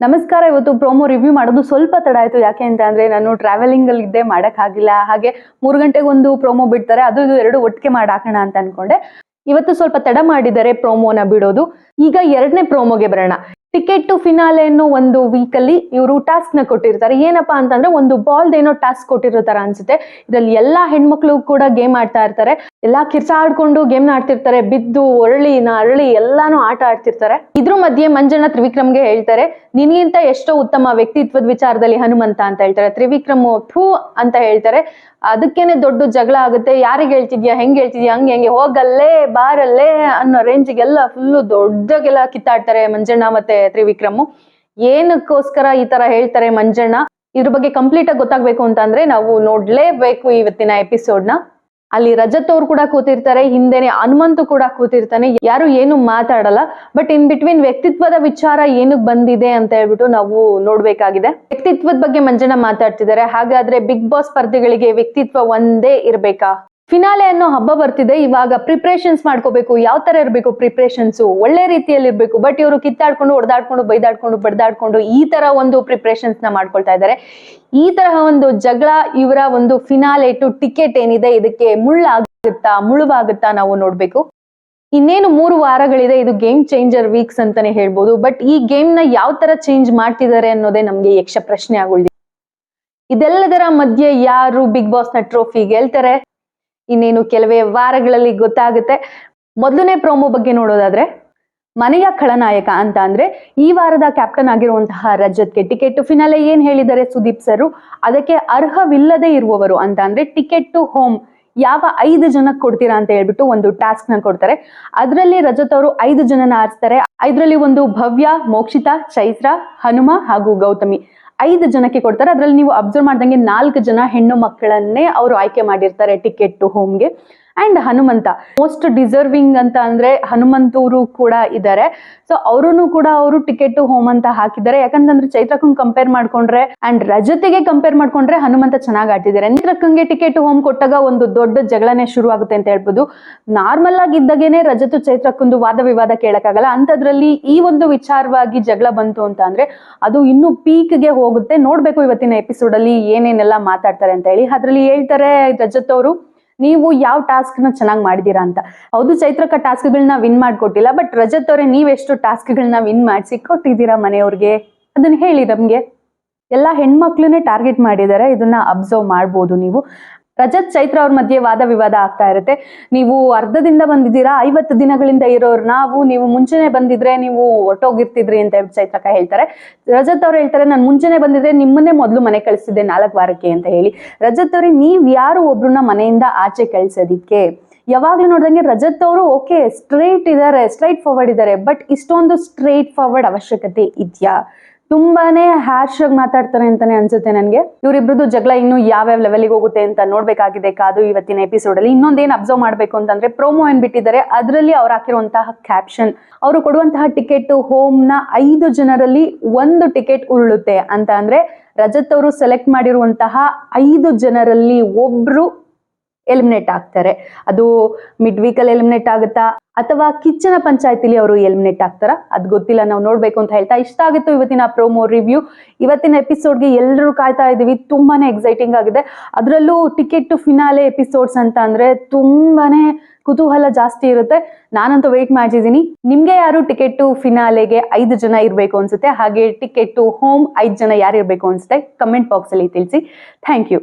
ನಮಸ್ಕಾರ, ಇವತ್ತು promo review ಮಾಡೋದು ಸ್ವಲ್ಪ ತಡ ಆಯ್ತು. ಯಾಕೆ ಅಂತ ಅಂದರೆ ನಾನು ಟ್ರಾವೆಲಿಂಗ್ ಅಲ್ಲಿ ಇದ್ದೆ ಆಗಿಲ್ಲ. ಹಾಗೆ ಮೂರು ಗಂಟೆಗೆ ಒಂದು ಪ್ರೋಮೋ ಬಿಡ್ತಾರೆ. ಅದು ಇದು ಎರಡು ಒಟ್ಟಿಗೆ ಮಾಡಿ ಹಾಕೋಣ ಅಂತ ಅನ್ಕೊಂಡೆ. ಇವತ್ತು ಸ್ವಲ್ಪ ತಡ ಮಾಡಿದ್ದಾರೆ ಪ್ರೋಮೋನ ಬಿಡೋದು. ಈಗ ಎರಡನೇ ಪ್ರೋಮೋಗೆ ಬರೋಣ. ಟಿಕೆಟ್ ಟು ಫಿನಾಲೆ ಅನ್ನೋ ಒಂದು ವೀಕಲ್ಲಿ ಇವರು ನ ಕೊಟ್ಟಿರ್ತಾರೆ. ಏನಪ್ಪಾ ಅಂತಂದ್ರೆ ಒಂದು ಬಾಲ್ದೇನೋ ಟಾಸ್ಕ್ ಕೊಟ್ಟಿರೋ ತರ ಅನ್ಸುತ್ತೆ. ಇದ್ರಲ್ಲಿ ಎಲ್ಲಾ ಹೆಣ್ಮಕ್ಳು ಕೂಡ ಗೇಮ್ ಆಡ್ತಾ ಇರ್ತಾರೆ. ಎಲ್ಲಾ ಕಿರ್ಚಾಡ್ಕೊಂಡು ಗೇಮ್ನ ಆಡ್ತಿರ್ತಾರೆ, ಬಿದ್ದು, ಒರಳಿ, ನ ಅರಳಿ ಎಲ್ಲಾನು ಆಟ ಆಡ್ತಿರ್ತಾರೆ. ಇದ್ರ ಮಧ್ಯೆ ಮಂಜಣ್ಣ ತ್ರಿವಿಕ್ರಮ್ಗೆ ಹೇಳ್ತಾರೆ, ನಿನ್ಗಿಂತ ಎಷ್ಟೋ ಉತ್ತಮ ವ್ಯಕ್ತಿತ್ವದ ವಿಚಾರದಲ್ಲಿ ಹನುಮಂತ ಅಂತ ಹೇಳ್ತಾರೆ. ತ್ರಿವಿಕ್ರಮ್ ಥೂ ಅಂತ ಹೇಳ್ತಾರೆ. ಅದಕ್ಕೇನೆ ದೊಡ್ಡ ಜಗಳ ಆಗುತ್ತೆ. ಯಾರಿಗೆ ಹೇಳ್ತಿದ್ಯಾ, ಹೆಂಗ್ ಹೇಳ್ತಿದ್ಯಾ, ಹಂಗೆ ಹೆಂಗೆ ಹೋಗಲ್ಲೇ, ಬಾರಲ್ಲೇ ಅನ್ನೋ ರೇಂಜಿಗೆಲ್ಲ ಫುಲ್ಲು ದೊಡ್ಡಗೆಲ್ಲ ಕಿತ್ತಾಡ್ತಾರೆ ಮಂಜಣ್ಣ ಮತ್ತೆ ತ್ರಿವಿಕ್ರಮ್. ಏನಕ್ಕೋಸ್ಕರ ಈ ತರ ಹೇಳ್ತಾರೆ ಮಂಜಣ್ಣ? ಇದ್ರ ಬಗ್ಗೆ ಕಂಪ್ಲೀಟ್ ಆಗಿ ಗೊತ್ತಾಗ್ಬೇಕು ಅಂತ ಅಂದ್ರೆ ನಾವು ನೋಡ್ಲೇಬೇಕು ಇವತ್ತಿನ ಎಪಿಸೋಡ್ನ. ಅಲ್ಲಿ ರಜತ್ ಅವ್ರು ಕೂಡ ಕೂತಿರ್ತಾರೆ, ಹಿಂದೆನೆ ಹನುಮಂತು ಕೂಡ ಕೂತಿರ್ತಾನೆ. ಯಾರು ಏನು ಮಾತಾಡಲ್ಲ ಬಟ್ ಇನ್ ಬಿಟ್ವೀನ್ ವ್ಯಕ್ತಿತ್ವದ ವಿಚಾರ ಏನಕ್ಕೆ ಬಂದಿದೆ ಅಂತ ಹೇಳ್ಬಿಟ್ಟು ನಾವು ನೋಡ್ಬೇಕಾಗಿದೆ. ವ್ಯಕ್ತಿತ್ವದ ಬಗ್ಗೆ ಮಂಜಣ್ಣ ಮಾತಾಡ್ತಿದ್ದಾರೆ, ಹಾಗಾದ್ರೆ ಬಿಗ್ ಬಾಸ್ ಸ್ಪರ್ಧೆಗಳಿಗೆ ವ್ಯಕ್ತಿತ್ವ ಒಂದೇ ಇರ್ಬೇಕಾ? ಫಿನಾಲೆ ಅನ್ನೋ ಹಬ್ಬ ಬರ್ತಿದೆ. ಇವಾಗ ಪ್ರಿಪ್ರೇಷನ್ಸ್ ಮಾಡ್ಕೋಬೇಕು. ಯಾವ ತರ ಇರಬೇಕು ಪ್ರಿಪ್ರೇಷನ್ಸ್ ಒಳ್ಳೆ ರೀತಿಯಲ್ಲಿ ಇರಬೇಕು. ಬಟ್ ಇವರು ಕಿತ್ತಾಡ್ಕೊಂಡು ಹೊಡೆದಾಡ್ಕೊಂಡು ಬೈದಾಡ್ಕೊಂಡು, ಬಡ್ದಾಡ್ಕೊಂಡು ಈ ತರ ಒಂದು ಪ್ರಿಪ್ರೇಷನ್ಸ್ನ ಮಾಡ್ಕೊಳ್ತಾ ಇದ್ದಾರೆ. ಈ ತರಹ ಒಂದು ಜಗಳ, ಇವರ ಒಂದು ಫಿನಾಲೆ ಟು ಟಿಕೆಟ್ ಏನಿದೆ, ಇದಕ್ಕೆ ಮುಳ್ಳಾಗುತ್ತಾ, ಮುಳುವಾಗುತ್ತಾ ನಾವು ನೋಡ್ಬೇಕು. ಇನ್ನೇನು ಮೂರು ವಾರಗಳಿದೆ, ಇದು ಗೇಮ್ ಚೇಂಜರ್ ವೀಕ್ಸ್ ಅಂತಾನೆ ಹೇಳ್ಬೋದು. ಬಟ್ ಈ ಗೇಮ್ನ ಯಾವ ತರ ಚೇಂಜ್ ಮಾಡ್ತಿದ್ದಾರೆ ಅನ್ನೋದೇ ನಮ್ಗೆ ಯಕ್ಷ ಪ್ರಶ್ನೆ ಆಗುಳಿದೆ ಇದೆಲ್ಲದರ ಮಧ್ಯೆ ಯಾರು ಬಿಗ್ ಬಾಸ್ನ ಟ್ರೋಫಿ ಗೆಲ್ತಾರೆ? ಇನ್ನೇನು ಕೆಲವೇ ವಾರಗಳಲ್ಲಿ ಗೊತ್ತಾಗುತ್ತೆ. ಮೊದಲನೇ ಪ್ರೋಮೋ ಬಗ್ಗೆ ನೋಡೋದಾದ್ರೆ ಮನೆಯ ಖಳನಾಯಕ ಅಂತ ಅಂದ್ರೆ, ಈ ವಾರದ ಕ್ಯಾಪ್ಟನ್ ಆಗಿರುವಂತಹ ರಜತ್ಗೆ ಟಿಕೆಟ್ ಫಿನಾಲೆ ಏನ್ ಹೇಳಿದ್ದಾರೆ ಸುದೀಪ್ ಸರ್, ಅದಕ್ಕೆ ಅರ್ಹವಿಲ್ಲದೆ ಇರುವವರು ಅಂತ ಅಂದ್ರೆ ಟಿಕೆಟ್ ಟು ಹೋಮ್ ಯಾವ ಐದು ಜನಕ್ಕೆ ಕೊಡ್ತೀರಾ ಅಂತ ಹೇಳ್ಬಿಟ್ಟು ಒಂದು ಟಾಸ್ಕ್ನ ಕೊಡ್ತಾರೆ. ಅದರಲ್ಲಿ ರಜತ್ ಅವರು ಐದು ಜನನ ಆರಿಸ್ತಾರೆ. ಐದರಲ್ಲಿ ಒಂದು ಭವ್ಯ, ಮೋಕ್ಷಿತ, ಚೈತ್ರ, ಹನುಮ ಹಾಗೂ ಗೌತಮಿ ಐದು ಜನಕ್ಕೆ ಕೊಡ್ತಾರೆ. ಅದರಲ್ಲಿ ನೀವು ಅಬ್ಸರ್ವ್ ಮಾಡ್ದಂಗೆ ನಾಲ್ಕು ಜನ ಹೆಣ್ಣು ಮಕ್ಕಳನ್ನೇ ಅವರು ಆಯ್ಕೆ ಮಾಡಿರ್ತಾರೆ ಟಿಕೆಟ್ ಟು ಹೋಮ್ಗೆ ಅಂಡ್ ಹನುಮಂತ. ಮೋಸ್ಟ್ ಡಿಸರ್ವಿಂಗ್ ಅಂತ ಅಂದ್ರೆ ಹನುಮಂತೂರು ಕೂಡ ಇದ್ದಾರೆ ಸೊ ಅವರೂ ಕೂಡ ಅವರು ಟಿಕೆಟ್ ಹೋಮ್ ಅಂತ ಹಾಕಿದ್ದಾರೆ. ಯಾಕಂತಂದ್ರೆ ಚೈತ್ರಕಂಗ್ ಕಂಪೇರ್ ಮಾಡ್ಕೊಂಡ್ರೆ ಅಂಡ್ ರಜತಿಗೆ ಕಂಪೇರ್ ಮಾಡ್ಕೊಂಡ್ರೆ ಹನುಮಂತ ಚೆನ್ನಾಗಿ ಆಡ್ತಿದ್ದಾರೆ. ಚೈತ್ರಕಂಗೆ ಟಿಕೆಟ್ ಹೋಮ್ ಕೊಟ್ಟಾಗ ಒಂದು ದೊಡ್ಡ ಜಗಳನೆ ಶುರು ಆಗುತ್ತೆ ಅಂತ ಹೇಳ್ಬೋದು. ನಾರ್ಮಲ್ ಆಗಿ ಇದ್ದಾಗೇನೆ ರಜತು ಚೈತ್ರಕ್ಕೊಂದು ವಾದ ವಿವಾದ ಕೇಳಕ್ಕಾಗಲ್ಲ. ಅಂತದ್ರಲ್ಲಿ ಈ ಒಂದು ವಿಚಾರವಾಗಿ ಜಗಳ ಬಂತು ಅಂತ ಅಂದ್ರೆ ಅದು ಪೀಕ್ಗೆ ಹೋಗುತ್ತೆ. ನೋಡ್ಬೇಕು ಇವತ್ತಿನ ಎಪಿಸೋಡ್ ಅಲ್ಲಿ ಏನೇನೆಲ್ಲ ಮಾತಾಡ್ತಾರೆ ಅಂತ ಹೇಳಿ. ಅದ್ರಲ್ಲಿ ಹೇಳ್ತಾರೆ ರಜತ್ ಅವರು ನೀವು ಯಾವ ಟಾಸ್ಕ್ನ ಚೆನ್ನಾಗಿ ಮಾಡಿದೀರಾ ಅಂತ. ಹೌದು, ಚೈತ್ರಕ ಟಾಸ್ಕ್ ಗಳನ್ನ ವಿನ್ ಮಾಡ್ಕೊಟ್ಟಿಲ್ಲ ಬಟ್ ರಜತ್ ಅವರೇ ನೀವೆಷ್ಟು ಟಾಸ್ಕ್ಗಳನ್ನ ವಿನ್ ಮಾಡಿಸಿ ಕೊಟ್ಟಿದ್ದೀರಾ ಮನೆಯವ್ರಿಗೆ? ಅದನ್ನ ಹೇಳಿ ನಮ್ಗೆ. ಎಲ್ಲ ಹೆಣ್ಮಕ್ಳನ್ನೇ ಟಾರ್ಗೆಟ್ ಮಾಡಿದ್ದಾರೆ ಇದನ್ನ ಅಬ್ಸರ್ವ್ ಮಾಡ್ಬೋದು ನೀವು. ರಜತ್ ಚೈತ್ರ ಅವ್ರ ಮಧ್ಯೆ ವಾದ ವಿವಾದ ಆಗ್ತಾ ಇರುತ್ತೆ. ನೀವು ಅರ್ಧದಿಂದ ಬಂದಿದ್ದೀರಾ? ಐವತ್ತು ದಿನಗಳಿಂದ ಇರೋರು ನಾವು, ನೀವು ಮುಂಚೆನೆ ಬಂದಿದ್ರೆ ನೀವು ಒಟ್ಟೋಗಿರ್ತಿದ್ರಿ ಅಂತ ಹೇಳಿ ಚೈತ್ರಕ ಹೇಳ್ತಾರೆ. ರಜತ್ ಅವ್ರು ಹೇಳ್ತಾರೆ, ನಾನು ಮುಂಚೆನೆ ಬಂದಿದ್ರೆ ನಿಮ್ಮನ್ನೇ ಮೊದಲು ಮನೆ ಕಳಿಸಿದ್ದೆ ನಾಲ್ಕು ವಾರಕ್ಕೆ ಅಂತ ಹೇಳಿ. ರಜತ್ ಅವ್ರೆ, ನೀವು ಯಾರು ಒಬ್ರನ್ನ ಮನೆಯಿಂದ ಆಚೆ ಕಳ್ಸೋದಿಕ್ಕೆ? ಯಾವಾಗ್ಲೂ ನೋಡಿದಂಗೆ ರಜತ್ ಅವರು, ಓಕೆ, ಸ್ಟ್ರೈಟ್ ಇದ್ದಾರೆ ಸ್ಟ್ರೈಟ್ ಫಾರ್ವರ್ಡ್ ಇದ್ದಾರೆ ಬಟ್ ಇಷ್ಟೊಂದು ಸ್ಟ್ರೈಟ್ ಫಾರ್ವರ್ಡ್ ಅವಶ್ಯಕತೆ ಇದೆಯಾ? ತುಂಬಾನೇ ಹ್ಯಾಶ್ ಆಗಿ ಮಾತಾಡ್ತಾರೆ ಅಂತಾನೆ ಅನ್ಸುತ್ತೆ ನನಗೆ. ಇವರಿಬ್ರದ್ದು ಜಗಳ ಇನ್ನು ಯಾವ್ಯಾವ ಲೆವೆಲ್ಗೆ ಹೋಗುತ್ತೆ ಅಂತ ನೋಡ್ಬೇಕಾಗಿದೆ ಕಾದು ಇವತ್ತಿನ ಎಪಿಸೋಡ್ ಅಲ್ಲಿ. ಇನ್ನೊಂದೇನು ಅಬ್ಸರ್ವ್ ಮಾಡ್ಬೇಕು ಅಂತಂದ್ರೆ ಪ್ರೋಮೋ ಏನ್ ಬಿಟ್ಟಿದ್ದಾರೆ, ಅದರಲ್ಲಿ ಅವ್ರು ಹಾಕಿರುವಂತಹ ಕ್ಯಾಪ್ಷನ್ ಅವರು ಕೊಡುವಂತಹ ಟಿಕೆಟ್ ಹೋಮ್ನ ಐದು ಜನರಲ್ಲಿ ಒಂದು ಟಿಕೆಟ್ ಉರುಳುತ್ತೆ ಅಂತ ಅಂದ್ರೆ ರಜತ್ ಅವರು ಸೆಲೆಕ್ಟ್ ಮಾಡಿರುವಂತಹ ಐದು ಜನರಲ್ಲಿ ಒಬ್ರು ಎಲಿಮಿನೇಟ್ ಆಗ್ತಾರೆ. ಅದು ಮಿಡ್ ವೀಕಲ್ಲಿ ಎಲಿಮಿನೇಟ್ ಆಗುತ್ತಾ? ಅಥವಾ ಕಿಚ್ಚನ ಪಂಚಾಯತಿಲಿ ಅವರು ಎಲಿಮಿನೇಟ್ ಆಗ್ತಾರ? ಅದು ಗೊತ್ತಿಲ್ಲ, ನಾವು ನೋಡ್ಬೇಕು ಅಂತ ಹೇಳ್ತಾ ಇಷ್ಟ ಆಗಿತ್ತು ಇವತ್ತಿನ ಪ್ರೋಮೋ ರಿವ್ಯೂ ಇವತ್ತಿನ ಎಪಿಸೋಡ್ಗೆ ಎಲ್ಲರೂ ಕಾಯ್ತಾ ಇದ್ದೀವಿ, ತುಂಬಾನೇ ಎಕ್ಸೈಟಿಂಗ್ ಆಗಿದೆ. ಅದರಲ್ಲೂ ಟಿಕೆಟ್ ಟು ಫಿನಾಲೆ ಎಪಿಸೋಡ್ಸ್ ಅಂತ ಅಂದ್ರೆ ತುಂಬಾನೇ ಕುತೂಹಲ ಜಾಸ್ತಿ ಇರುತ್ತೆ. ನಾನಂತೂ ವೆಯ್ಟ್ ಮಾಡ್ತಿದ್ದೀನಿ. ನಿಮ್ಗೆ ಯಾರು ಟಿಕೆಟ್ ಟು ಫಿನಾಲೆಗೆ ಐದು ಜನ ಇರಬೇಕು ಅನ್ಸುತ್ತೆ? ಹಾಗೆ ಟಿಕೆಟ್ ಟು ಹೋಮ್ ಐದು ಜನ ಯಾರು ಇರಬೇಕು ಅನ್ಸುತ್ತೆ? ಕಮೆಂಟ್ ಬಾಕ್ಸ್ ಅಲ್ಲಿ ತಿಳಿಸಿ. Thank you